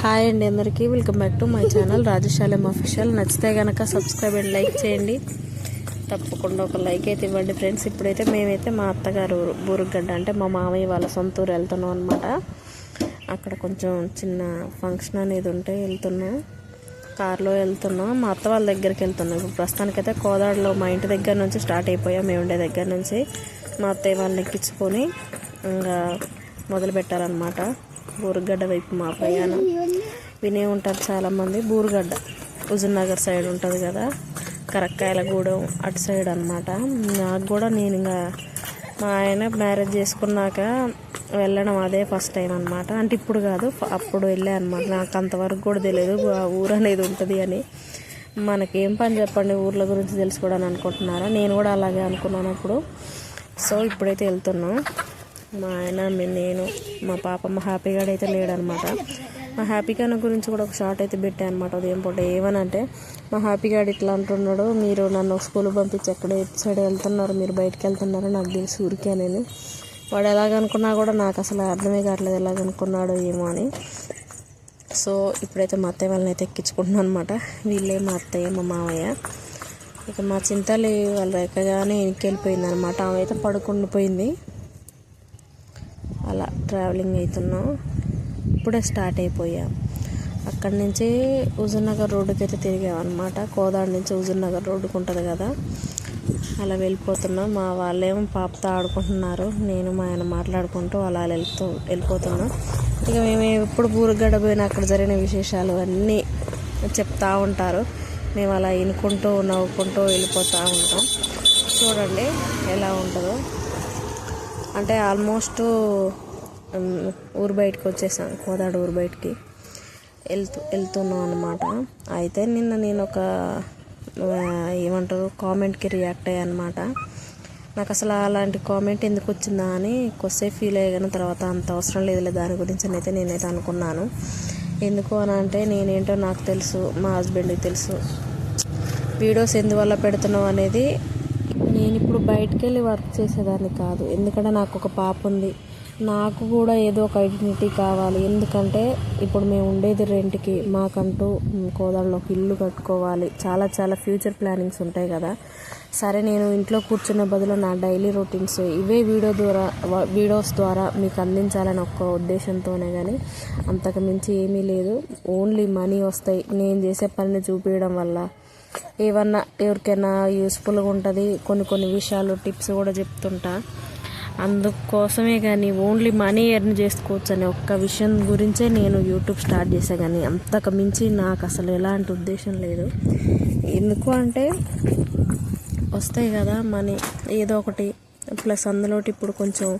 Hi అండి అందరికీ. Welcome back to my channel రాజశాలం official నచ్చితే కనుక సబ్స్క్రైబ్ అండ్ లైక్ చేయండి. తప్పకుండా ఒక లైక్ అయితే ఇవ్వండి ఫ్రెండ్స్ ఇప్పుడైతే మేమైతే మా అత్తగారు బూరుగడ్డ. అంటే మా మామయ్య వాళ్ళ సొంత ఊరు వెళ్తున్నాం అనమాట అక్కడ కొంచెం చిన్న ఫంక్షన్ అనేది ఉంటే వెళ్తున్నాం. కార్లో వెళ్తున్నాం. మా అత్త వాళ్ళ దగ్గరికి వెళ్తున్నాం. ఇప్పుడు ప్రస్తుతానికైతే కోదాడలో మా ఇంటి దగ్గర నుంచి స్టార్ట్ అయిపోయాం. మేము ఉండే దగ్గర నుంచి మా అత్తయ్య వాళ్ళని ఎక్కించుకొని ఇంకా మొదలు పెట్టారనమాట బూరుగడ్డ వైపు మా ప్రయాణం. వినే ఉంటారు చాలామంది. బూరుగడ్డ హుజూర్నగర్ సైడ్ ఉంటుంది కదా కరక్కాయలగూడెం అటు సైడ్ అనమాట నాకు కూడా నేను ఇంకా మా ఆయన మ్యారేజ్ చేసుకున్నాక వెళ్ళడం అదే ఫస్ట్ టైం అనమాట అంటే ఇప్పుడు కాదు అప్పుడు వెళ్ళా అనమాట నాకు అంతవరకు కూడా తెలియదు ఆ ఊరు అనేది ఉంటుంది అని. మనకేం పని చెప్పండి ఊర్ల గురించి తెలుసుకోవడానికి అనుకుంటున్నారా? నేను కూడా అలాగే అనుకున్నాను అప్పుడు. సో ఇప్పుడైతే వెళ్తున్నాం. మా ఆయన నేను మా పాప మా హ్యాపీగాడు అయితే లేడనమాట. మా హ్యాపీగా గురించి కూడా ఒక షార్ట్ అయితే పెట్టాను అనమాట ఉదయం పూట. ఏమనంటే మా హ్యాపీగాడు ఇట్లా అంటున్నాడు మీరు నన్ను స్కూల్ పంపించి ఎక్కడ ఇటు సైడ్ వెళ్తున్నారు? మీరు బయటకు వెళ్తున్నారు? నాకు తెలిసి ఊరికే నేను వాడు ఎలాగనుకున్నా కూడా నాకు అసలు అర్థమే కావట్లేదు ఎలాగనుకున్నాడో ఏమో అని. సో ఇప్పుడైతే మా అత్తయ్య వాళ్ళని అయితే ఎక్కించుకుంటున్నాను అనమాట వీళ్ళే మా అత్తయ్య మా మావయ్య ఇక మా చింతలు వాళ్ళు ఎక్కగానే ఇంకెళ్ళిపోయింది అనమాట ఆమె అయితే పడుకుండిపోయింది. ట్రావెలింగ్ అవుతున్నాం ఇప్పుడే స్టార్ట్ అయిపోయాం. అక్కడి నుంచి హుజూర్నగర్ రోడ్డుకి అయితే తిరిగాం అనమాట కోదాడ నుంచి హుజూర్నగర్ రోడ్డుకు ఉంటుంది కదా. అలా వెళ్ళిపోతున్నాం. మా వాళ్ళేమో పాపతో ఆడుకుంటున్నారు. నేను మా ఆయన మాట్లాడుకుంటూ అలా వెళ్తూ వెళ్ళిపోతున్నాం. ఇక మేము ఎప్పుడు బూరుగడ్డ పోయినా అక్కడ జరిగిన విశేషాలు అన్నీ చెప్తా ఉంటారు. మేము అలా వినుకుంటూ నవ్వుకుంటూ వెళ్ళిపోతూ ఉంటాం. చూడండి ఎలా ఉంటుందో. అంటే ఆల్మోస్ట్ ఊరు బయటకు వచ్చేసాం. కోదాడు ఊరు బయటికి వెళ్తూ వెళ్తున్నాం అనమాట అయితే నిన్న నేను ఒక ఏమంటారు కామెంట్కి రియాక్ట్ అయ్యా అనమాట నాకు అసలు అలాంటి కామెంట్ ఎందుకు వచ్చిందా అని కొద్దిసేపు ఫీల్ అయ్యాను. తర్వాత అంత అవసరం లేదులే దాని గురించి అయితే నేనైతే అనుకున్నాను. ఎందుకు అని అంటే నేనేంటో నాకు తెలుసు మా హస్బెండ్కి తెలుసు. వీడియోస్ ఎందువల్ల పెడుతున్నావు అనేది నేను ఇప్పుడు బయటకు వెళ్ళి వర్క్ చేసేదాన్ని కాదు. ఎందుకంటే నాకు ఒక పాప ఉంది. నాకు కూడా ఏదో ఒక ఐడెంటిటీ కావాలి. ఎందుకంటే ఇప్పుడు మేము ఉండేది రెంట్కి మాకంటూ మ్, కోదాడలో ఒక ఇల్లు కట్టుకోవాలి. చాలా చాలా ఫ్యూచర్ ప్లానింగ్స్ ఉంటాయి కదా. సరే నేను ఇంట్లో కూర్చున్న బదులు నా డైలీ రొటీన్స్ ఇవే వీడియో ద్వారా వీడియోస్ ద్వారా మీకు అందించాలని ఒక్క ఉద్దేశంతోనే కానీ అంతకు మించి ఏమీ లేదు. ఓన్లీ మనీ వస్తాయి. నేను చేసే పనిని చూపించడం వల్ల. ఏమన్నా ఎవరికైనా యూస్ఫుల్గా ఉంటుంది. కొన్ని కొన్ని విషయాలు టిప్స్ కూడా చెప్తుంటా. అందుకోసమే కానీ ఓన్లీ మనీ ఎర్న్ చేసుకోవచ్చు అనే ఒక్క విషయం గురించే నేను యూట్యూబ్ స్టార్ట్ చేసా కానీ అంతకు మించి నాకు అసలు ఎలాంటి ఉద్దేశం లేదు. ఎందుకు అంటే వస్తాయి కదా మనీ ఏదో ఒకటి ప్లస్ అందులోటి ఇప్పుడు కొంచెం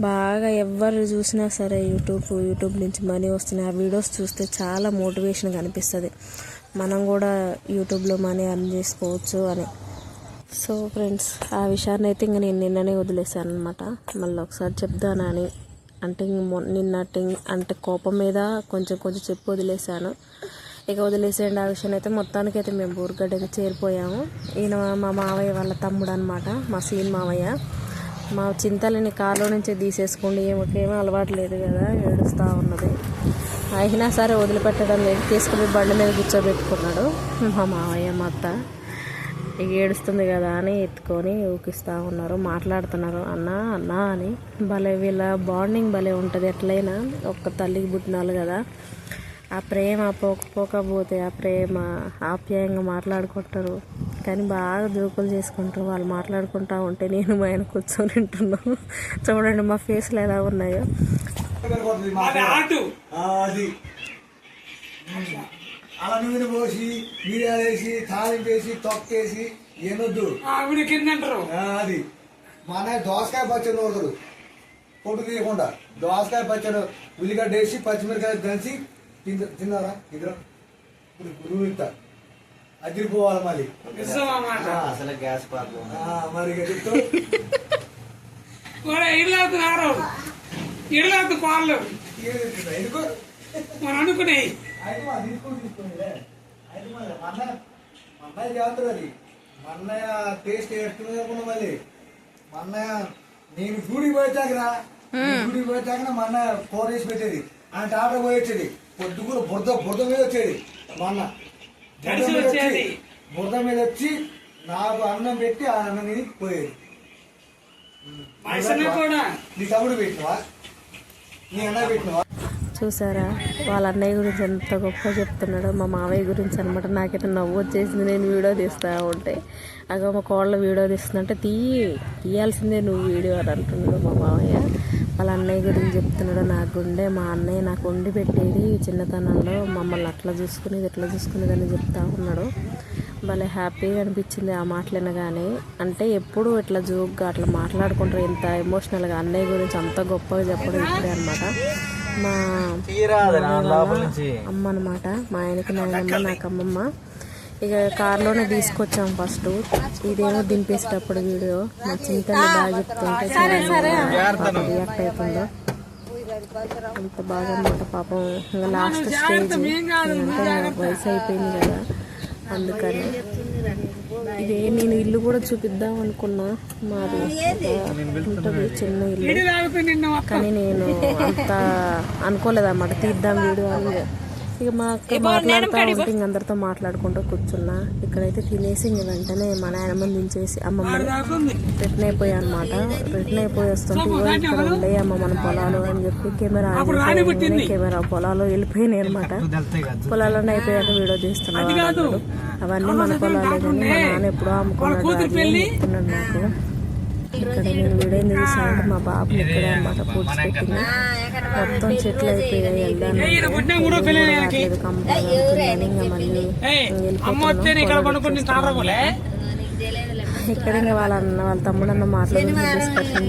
బాగా ఎవరు చూసినా సరే యూట్యూబ్ యూట్యూబ్ నుంచి మనీ వస్తున్నాయి. ఆ వీడియోస్ చూస్తే చాలా మోటివేషన్ అనిపిస్తుంది. మనం కూడా యూట్యూబ్లో మనీ అర్న్ చేసుకోవచ్చు అని. సో ఫ్రెండ్స్ ఆ విషయాన్ని అయితే ఇంక నేను నిన్ననే వదిలేశాను అనమాట మళ్ళీ ఒకసారి చెప్దానని అంటే ఇంక మొ- నిన్నటి అంటే కోపం మీద కొంచెం కొంచెం చెప్పి వదిలేశాను. ఇక వదిలేసేయండి ఆ విషయం అయితే మొత్తానికి అయితే మేము బూర్గడ్డకి చేరిపోయాము. ఈయన మా మావయ్య వాళ్ళ తమ్ముడు అనమాట మా సీన్ మావయ్య. మా చింతలని కారులో నుంచి తీసేసుకోండి ఏమకేమో అలవాటు లేదు కదా ఏడుస్తూ ఉన్నది. అయినా సరే వదిలిపెట్టడం లేదు తీసుకుని బండి మీద కూర్చోబెట్టుకున్నాడు మా మావయ్య మా అత్త. ఇక ఏడుస్తుంది కదా అని ఎత్తుకొని ఊకిస్తూ ఉన్నారు మాట్లాడుతున్నారు. అన్న అన్న అని. భలే వీళ్ళ బాండింగ్ భలే ఉంటుంది ఎట్లయినా ఒక్క తల్లికి పుట్టినాలు కదా. ఆ ప్రేమ పోక పోకపోతే ఆ ప్రేమ ఆప్యాయంగా మాట్లాడుకుంటారు. కానీ బాగా జోకులు చేసుకుంటారు. వాళ్ళు మాట్లాడుకుంటా ఉంటే నేను మా ఆయన కూర్చొని వింటున్నాను చూడండి మా ఫేస్లు ఎలా ఉన్నాయో. ఆ, అది. అలా నూనె పోసి మిరియాలు వేసి తాలింపు వేసి తొక్కేసి ఏనొద్దు అంటారు. ఆ, అది. మా అన్నయ్య దోసకాయ పచ్చడి నూరుతాడు పొట్టు తీయకుండా. దోసకాయ పచ్చడి ఉల్లిగడ్డ వేసి పచ్చిమిరకాయ దంచి తింద- తిన్నారా ఇద్దరు? ఇప్పుడు ఇంత అదిరిపోవాలి మళ్ళీ. అసలు గ్యాస్ ప్రాబ్లం ఆ, మరి ఇళ్ళవుతు కాళ్ళు ఎందుకో? మనం అనుకునేవి అయితే మా తీసుకొని తీసుకోండిలే. అయితే మళ్ళీ మా అన్నయ్య మా అన్నయ్య చేస్తారు అది. మా అన్నయ్య టేస్ట్ ఎట్టుకునే మళ్ళీ. మా అన్నయ్య నేను గుడికి పోయాకరా గుడికి పోయాక మా అన్నయ్య కూర వేసి పెట్టేది. ఆయన టాటా పోయి వచ్చేది పొద్దుగులు బురద బురద మీద వచ్చేది. మా అన్న బురద మీద వచ్చి- వచ్చేది. బురద మీద వచ్చి నాకు అన్నం పెట్టి ఆ అన్నం తిని పోయేది. నీ తమ్ముడు పెట్టినవా? నీ అన్న పెట్టినవా? చూసారా? వాళ్ళ అన్నయ్య గురించి ఎంత గొప్ప చెప్తున్నాడో మా మావయ్య గురించి అనమాట నాకైతే నవ్వు వచ్చేసింది. నేను వీడియో తీస్తా ఉంటే. అగో మా కోళ్ళ వీడియో తీస్తుందంటే తీయి తీయాల్సిందే నువ్వు వీడియో అని అంటున్నాడు మా మావయ్య. వాళ్ళ అన్నయ్య గురించి చెప్తున్నాడు. నాకు గుండె మా అన్నయ్య నాకు వండి పెట్టేది చిన్నతనంలో. మమ్మల్ని అట్లా చూసుకునేది ఎట్లా చూసుకునేది అని చెప్తా ఉన్నాడు. భలే హ్యాపీగా అనిపించింది ఆ మాటలు వినగానే. అంటే ఎప్పుడు ఇట్లా జోక్గా అట్లా మాట్లాడుకుంటారు ఇంత ఎమోషనల్గా అన్నయ్య గురించి అంత గొప్పగా చెప్పడం ఇప్పుడే అనమాట మా అమ్మ అనమాట మా ఆయనకి నాయనమ్మ నాకు అమ్మమ్మ ఇక కార్లోనే తీసుకొచ్చాం ఫస్ట్. ఇదేమో దింపేసేటప్పుడు వీడియో. మా చింతలు బాగా చెప్తుంటే రియాక్ట్ అవుతుందో అంత బాగా అనమాట పాపం. ఇంకా లాస్ట్ స్టేజ్ వయసు అయిపోయింది కదా. అందుకని. ఇదే నేను ఇల్లు కూడా చూపిద్దాం అనుకున్నా. మాది ఉంటుంది చిన్న ఇల్లు. కానీ నేను అంత అనుకోలేదన్నమాట తీద్దాం వీడియో అని. ఇక మా అక్క మాట్లాడుతూ ఉంటే ఇంక అందరితో మాట్లాడుకుంటూ కూర్చున్నా. ఇక్కడైతే తినేసి ఇంక వెంటనే మా నాయనమ్మ దించేసి అమ్మమ్మని తాగుతుంది రిటర్న్ అయిపోయా అనమాట రిటర్న్ అయిపోయి వస్తుంటే ఇక్కడ ఉండే అమ్మ మన పొలాలు అని చెప్పి కెమెరా కెమెరా పొలాలు వెళ్ళిపోయినాయి అనమాట పొలాల్లోనే అయిపోయాక వీడియో తీస్తున్నాడు. అవన్నీ మన పొలాలే కానీ మా నాన్న ఎప్పుడో అమ్ముకున్నాడు చెప్తున్నాడు నాకు. ఇక్కడ నేను వీడియో తీసాను మా బాబు ఇక్కడే అనమాట పూడ్చిపెట్టింది మొత్తం చెట్లు అయిపోయాయి వెళ్ళాను కంపెనీ ఇంకా మళ్ళీ ఇక్కడ ఇంకా వాళ్ళ అన్న వాళ్ళ తమ్ముడు అన్న మాట్లాడి డిస్కషన్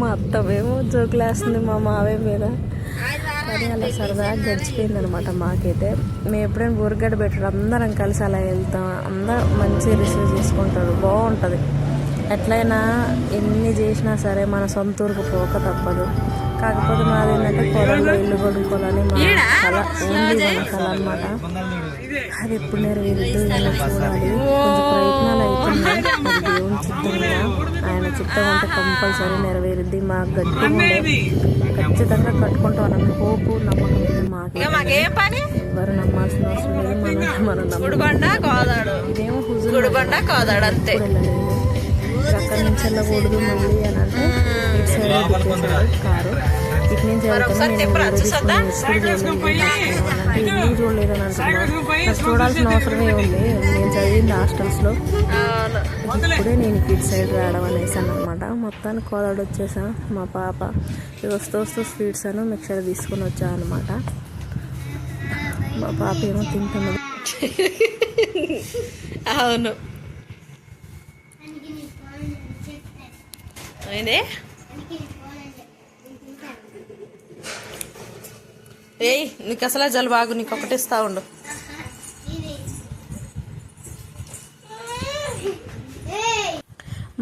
మా అత్తమేమో జోకులు వేస్తుంది మా మావే మీద. కానీ అలా సరదాగా గడిచిపోయింది అనమాట మాకైతే. మేము ఎప్పుడైనా ఊరిగడ్డ పెట్టడం అందరం కలిసి అలా వెళ్తాం అందరూ మంచిగా రిసీవ్ చేసుకుంటారు బాగుంటుంది. ఎట్లయినా ఎన్ని చేసినా సరే మన సొంత ఊరికి పోక తప్పదు. కాకపోతే మాది ఏంటంటే పొలంలో ఇల్లు కొడుకోవాలని మా కళ ఓన్లీ మన కళ అనమాట అది ఎప్పుడు నేను వెళ్తూ చూడాలి. కొంచెం ప్రయత్నాలు అవుతున్నాయి. కదా ఆయన చిత్తం అంటే కంపల్సరీ నెరవేరుద్ది. మాకు గట్టి ఉండే. ఖచ్చితంగా కట్టుకుంటామన్న హోపు నమ్మకం మాకు. పని? ఎవరు నమ్మాల్సిన అవసరం లేదు. మనం మనం ఇదేమో హుజూర్. కోదాడు అంతే. అక్కడి నుంచి వెళ్ళకూడదు మళ్ళీ అని అంటే కారు. చూడలేదు అని అంటున్నాను చూడాల్సిన అవసరమే ఉంది. నేను చదివింది హాస్టల్స్లో. ఇప్పుడే నేను ఇటు సైడ్ రావడం అనేసాను అనమాట మొత్తానికి కోదాడు వచ్చేసా మా పాప. ఇది వస్తూ వస్తూ స్వీట్స్ అను మిక్చర్ తీసుకుని వచ్చా అనమాట మా పాప ఏమో తింటున్నది అవును. ఏంది? ఏయ్ నీకు అసలే జలబాగు నీకు ఒకటి ఇస్తా ఉండు.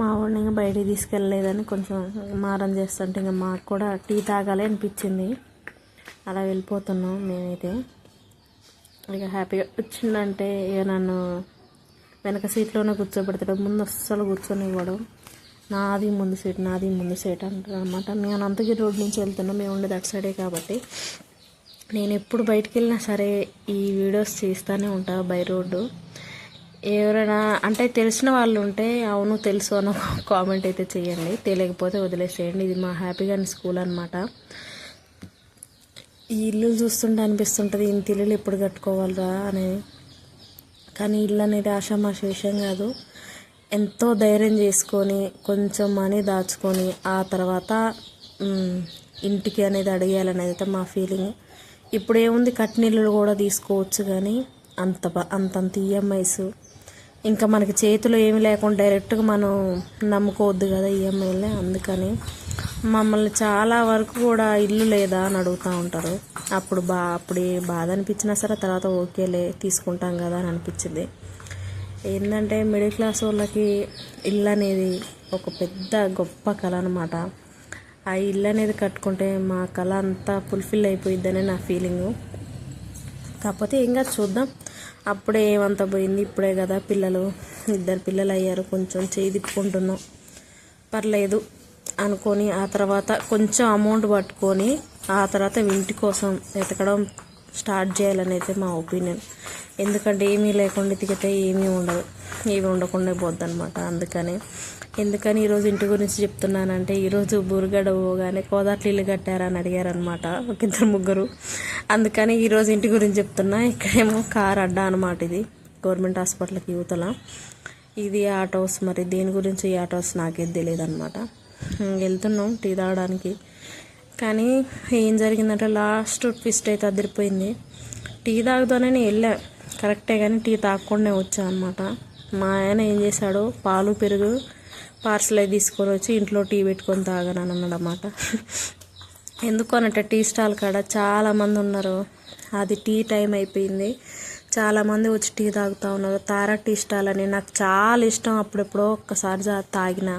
మా వాడిని ఇంకా బయటికి తీసుకెళ్ళలేదని కొంచెం మారం చేస్తుంటే ఇంకా మాకు కూడా టీ తాగాలి అనిపించింది. అలా వెళ్ళిపోతున్నాం మేమైతే. ఇక హ్యాపీగా వచ్చిందంటే ఇక నన్ను వెనక సీట్లోనే కూర్చోబెడతాడు. ముందు అస్సలు కూర్చొని ఇవ్వడం నాది ముందు సీట్ నాది ముందు సీట్ అంటారు అనమాట నేను అనంతగిరి రోడ్ నుంచి వెళ్తున్నాం మేము ఉండేది అటు సైడే కాబట్టి. నేను ఎప్పుడు బయటికి వెళ్ళినా సరే ఈ వీడియోస్ చేస్తూనే ఉంటా బై రోడ్డు. ఎవరైనా అంటే తెలిసిన వాళ్ళు ఉంటే అవును తెలుసు అని ఒక కామెంట్ అయితే చేయండి. తెలియకపోతే వదిలేసేయండి. ఇది మా హ్యాపీగా స్కూల్ అనమాట ఈ ఇల్లు చూస్తుంటే అనిపిస్తుంటుంది ఇంత ఇల్లులు ఎప్పుడు కట్టుకోవాలరా అని. కానీ ఇల్లు అనేది ఆషామాష విషయం కాదు. ఎంతో ధైర్యం చేసుకొని కొంచెం మనీ దాచుకొని ఆ తర్వాత ఇంటికి అనేది అడిగేయాలనేది అయితే మా ఫీలింగ్ ఇప్పుడు ఏముంది కట్నీళ్ళు కూడా తీసుకోవచ్చు కానీ అంత అంతంత ఈఎంఐస్ ఇంకా మనకి చేతిలో ఏమి లేకుండా డైరెక్ట్గా మనం నమ్ముకోవద్దు కదా ఈఎంఐలే అందుకని మమ్మల్ని చాలా వరకు కూడా ఇల్లు లేదా అని అడుగుతూ ఉంటారు. అప్పుడు బా అప్పుడు బాధ అనిపించినా సరే తర్వాత ఓకేలే తీసుకుంటాం కదా అని అనిపించింది. ఏంటంటే మిడిల్ క్లాస్ వాళ్ళకి ఇల్లు అనేది ఒక పెద్ద గొప్ప కళ అనమాట ఆ ఇల్లు అనేది కట్టుకుంటే మా కళ అంతా ఫుల్ఫిల్ అయిపోయిద్దనే నా ఫీలింగు కాకపోతే ఇంకా చూద్దాం. అప్పుడే ఏమంత పోయింది ఇప్పుడే కదా పిల్లలు ఇద్దరు పిల్లలు అయ్యారు కొంచెం చేయి తిప్పుకుంటున్నాం. పర్లేదు అనుకొని ఆ తర్వాత కొంచెం అమౌంట్ పట్టుకొని ఆ తర్వాత ఇంటి కోసం వెతకడం స్టార్ట్ చేయాలని అయితే మా ఒపీనియన్ ఎందుకంటే ఏమీ లేకుండా ఎతికితే ఏమీ ఉండదు. ఏమీ ఉండకుండా పోద్ది అనమాట అందుకని. ఎందుకని ఈరోజు ఇంటి గురించి చెప్తున్నానంటే ఈరోజు బురుగడ పోగానే కోదాట్లు ఇల్లు కట్టారని అడిగారనమాట ఒక ఇద్దరు ముగ్గురు. అందుకని ఈరోజు ఇంటి గురించి చెప్తున్నా ఇక్కడేమో కార్ అడ్డా అనమాట ఇది గవర్నమెంట్ హాస్పిటల్కి యువతల. ఇది ఆటోస్ మరి దేని గురించి ఈ ఆటోస్ నాకేది తెలియదు అనమాట వెళ్తున్నాం టీ తాగడానికి. కానీ ఏం జరిగిందంటే లాస్ట్ ట్విస్ట్ అయితే అదిరిపోయింది. టీ తాగుతానే నేను వెళ్ళా కరెక్టే కానీ టీ తాగకుండా వచ్చా అనమాట మా ఆయన ఏం చేశాడు పాలు పెరుగు పార్సల్ అయి తీసుకొని వచ్చి ఇంట్లో టీ పెట్టుకొని తాగనని అన్నాడు అన్నమాట ఎందుకు అనంటే టీ స్టాల్ కాడ చాలామంది ఉన్నారు. అది టీ టైం అయిపోయింది. చాలామంది వచ్చి టీ తాగుతూ ఉన్నారు. తారా టీ స్టాల్ అని నాకు చాలా ఇష్టం. అప్పుడెప్పుడో ఒక్కసారి తాగిన.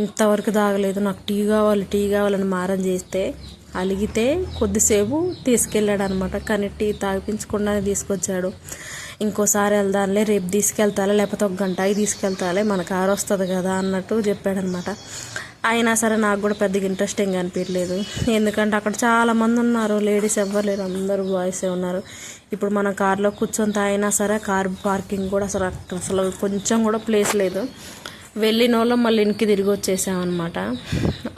ఇంతవరకు తాగలేదు. నాకు టీ కావాలి టీ కావాలని మారం చేస్తే అలిగితే కొద్దిసేపు తీసుకెళ్ళాడు అనమాట కానీ టీ తాగిపించకుండానే తీసుకొచ్చాడు. ఇంకోసారి వెళ్దాంలే రేపు తీసుకెళ్తాలే లేకపోతే ఒక గంటకి తీసుకెళ్తాలే మన కారు వస్తుంది కదా అన్నట్టు చెప్పాడనమాట. అయినా సరే నాకు కూడా పెద్దగా ఇంట్రెస్ట్ అనిపించలేదు. ఎందుకంటే అక్కడ చాలామంది ఉన్నారు లేడీస్ ఎవ్వరు లేరు అందరూ బాయ్సే ఉన్నారు. ఇప్పుడు మన కార్లో కూర్చొని తాగినా సరే కార్ పార్కింగ్ కూడా అసలు అక్కడ అసలు కొంచెం కూడా ప్లేస్ లేదు. వెళ్ళిన వాళ్ళం మళ్ళీ ఇంటికి తిరిగి వచ్చేసామన్నమాట.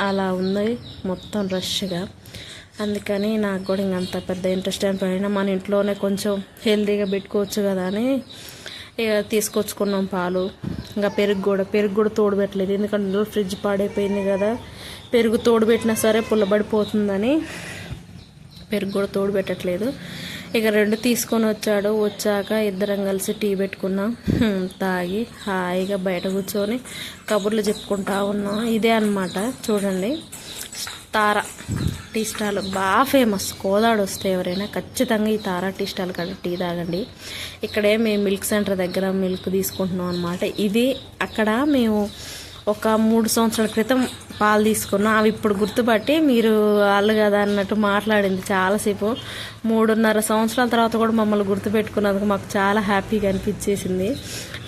అలా ఉంది మొత్తం రష్గా అందుకని నాకు కూడా ఇంకంత పెద్ద ఇంట్రెస్ట్ అనిపోయినా మన ఇంట్లోనే కొంచెం హెల్తీగా పెట్టుకోవచ్చు కదా అని ఇక తీసుకొచ్చుకున్నాం పాలు. ఇంకా పెరుగు కూడా పెరుగు కూడా తోడు పెట్టలేదు. ఎందుకంటే ఫ్రిడ్జ్ పాడైపోయింది కదా. పెరుగు తోడు పెట్టినా సరే పుల్లబడిపోతుందని పెరుగు కూడా తోడు పెట్టట్లేదు. ఇక రెండు తీసుకొని వచ్చాడు. వచ్చాక ఇద్దరం కలిసి టీ పెట్టుకున్నాం. తాగి హాయిగా బయట కూర్చొని కబుర్లు చెప్పుకుంటా ఉన్నాం. ఇదే అన్నమాట. చూడండి. తార. టీ స్టాల్ బాగా ఫేమస్. కోదాడు వస్తే ఎవరైనా ఖచ్చితంగా ఈ తారా టీ స్టాల్ కాడ టీ తాగండి. ఇక్కడే మేము మిల్క్ సెంటర్ దగ్గర మిల్క్ తీసుకుంటున్నాం అనమాట ఇది అక్కడ మేము ఒక మూడు సంవత్సరాల క్రితం పాలు తీసుకున్నాం. అవి ఇప్పుడు గుర్తుపట్టి మీరు వాళ్ళు కదా అన్నట్టు మాట్లాడింది చాలాసేపు. మూడున్నర సంవత్సరాల తర్వాత కూడా మమ్మల్ని గుర్తుపెట్టుకున్నందుకు మాకు చాలా హ్యాపీగా అనిపించేసింది.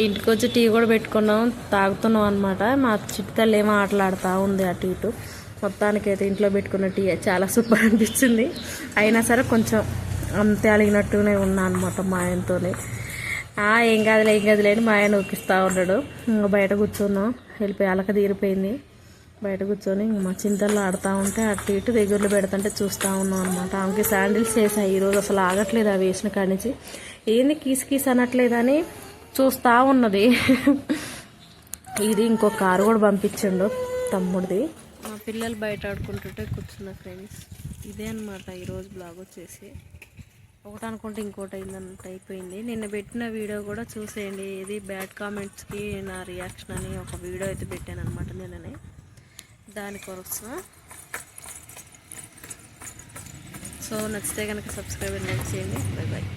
ఇంటికి వచ్చి టీ కూడా పెట్టుకున్నాం తాగుతున్నాం అనమాట మా చిట్టుతల్లి ఏమో ఆటలాడుతూ ఉంది అటు ఇటు. మొత్తానికైతే ఇంట్లో పెట్టుకున్న టీ చాలా సూపర్ అనిపించింది. అయినా సరే కొంచెం అంతే అలిగినట్టునే ఉన్నా అనమాట మా ఆయనతోనే. ఏం కాదులే ఏం కాదులే అని మా ఆయన ఊపిస్తూ ఉన్నాడు. ఇంకా బయట కూర్చున్నాం. వెళ్ళిపోయి అలక తీరిపోయింది. బయట కూర్చొని మా చింతల్లో ఆడుతూ ఉంటే అటు ఇటు దగ్గరలో పెడుతుంటే చూస్తూ ఉన్నాం అనమాట ఆమెకి శాండిల్స్ వేసాయి ఈరోజు అసలు ఆగట్లేదు అవి వేసిన కాడి నుంచి. ఏంది కీస్ కీస్ అనట్లేదని చూస్తూ ఉన్నది. ఇది ఇంకో కారు కూడా పంపించిండు తమ్ముడిది. పిల్లలు బయట ఆడుకుంటుంటే కూర్చున్న ఫ్రెండ్స్. ఇదే అనమాట ఈరోజు బ్లాగ్ వచ్చేసి. ఒకటి అనుకుంటే ఇంకోటి అయిందన్నట్టు అయిపోయింది. నిన్న పెట్టిన వీడియో కూడా చూసేయండి. ఇది బ్యాడ్ కామెంట్స్కి నా రియాక్షన్ అని ఒక వీడియో అయితే పెట్టాను అనమాట నిన్ననే దానికోసం సో నచ్చితే కనుక సబ్స్క్రైబ్ అండ్ లైక్ చేయండి. Bye bye